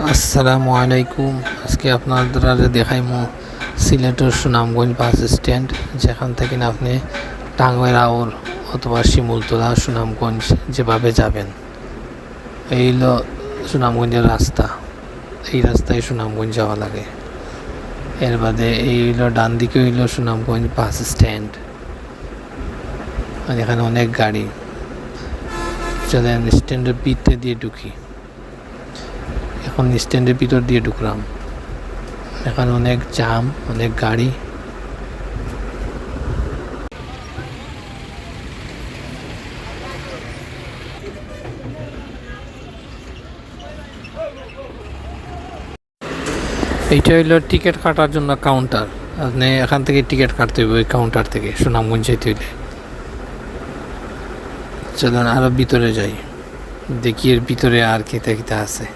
আসসালামু আলাইকুম। আজকে আপনারা দেখাইমু সিলেটের সুনামগঞ্জ বাস স্ট্যান্ড, যেখান থেকে না আপনি টাঙ্গের আউর অথবা শিমুলতলা সুনামগঞ্জ যেভাবে যাবেন। এই হলো সুনামগঞ্জের রাস্তা। এই রাস্তায় সুনামগঞ্জ যাওয়া লাগে। এর বাদে এই হলো ডান দিকে হইল সুনামগঞ্জ বাস স্ট্যান্ড। আর এখানে অনেক গাড়ি। চলেন স্ট্যান্ডের পিঠে দিয়ে ঢুকি। এখন স্ট্যান্ডের ভিতর দিয়ে ঢুকলাম। এখানে অনেক জাম, অনেক গাড়ি। এইটা হইল টিকিট কাটার জন্য কাউন্টার আপনি এখান থেকে টিকিট কাটতে হবে ওই কাউন্টার থেকে, সুনামগঞ্জ যেতে হইলে। চলুন আরও ভিতরে যাই। দেখি এর ভিতরে আর কিতে কিতে আছে।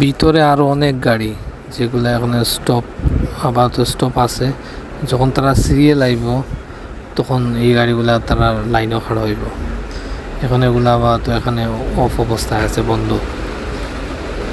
ভিতরে আরও অনেক গাড়ি, যেগুলো এখন স্টপ আপাতত স্টপ আছে। যখন তারা সিরিয়াল আইব, তখন এই গাড়িগুলা তারা লাইনও খাড়া হইব। এখন এগুলা আপাতত এখানে অফ অবস্থায় আছে, বন্ধ।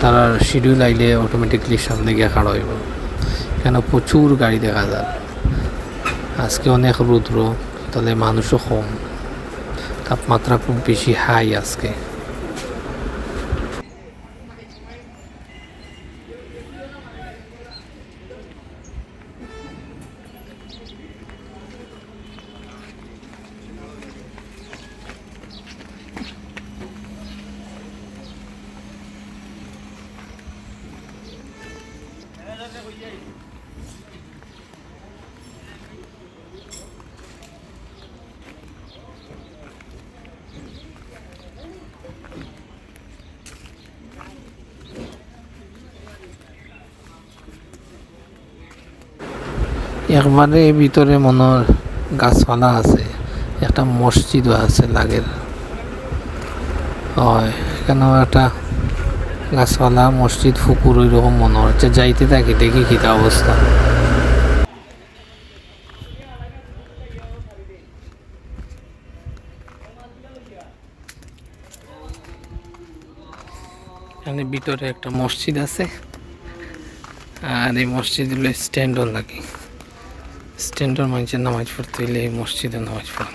তারা শিডিউল আইলে অটোমেটিকলি সামনে গিয়ে খাড়া হইব। এখানে প্রচুর গাড়ি দেখা যায়। আজকে অনেক রুদ্র। তাহলে মানুষও কম তাপমাত্রা খুব বেশি হাই আজকে। একবারে ভিতরে মনের গাছপালা আছে একটা মসজিদও আছে লাগের হয় এখানেও একটা গাছপালা মসজিদ ফুকুর ওই রকম মনে হচ্ছে যাইতে থাকি দেখি কিতা অবস্থা এখানে ভিতরে একটা মসজিদ আছে, আর এই মসজিদ হলো স্ট্যান্ডও লাগে। স্ট্যান্ডের মানুষের নামাজ পড়তে হইলে এই মসজিদে নামাজ পড়েন।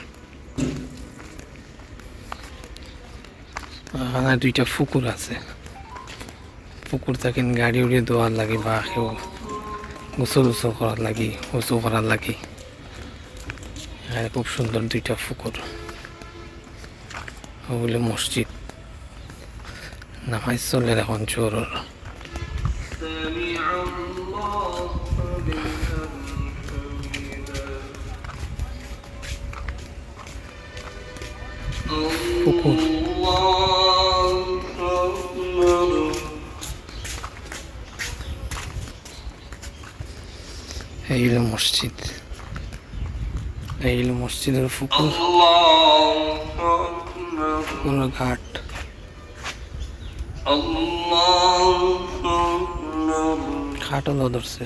এখানে দুইটা পুকুর আছে। পুকুর থাকেন গাড়ি উড়িয়ে দেওয়ার লাগে বা কেউ গোসল উসল করার লাগি উঁচু করার লাগে। এখানে খুব সুন্দর দুইটা পুকুর। ওগুলো মসজিদ। নামাজ চলে এখন চোরের পুকুর এই হলো মসজিদ। এই হলো মসজিদের পুকুর পুরো ঘাট। ঘাট হলো ধরছে।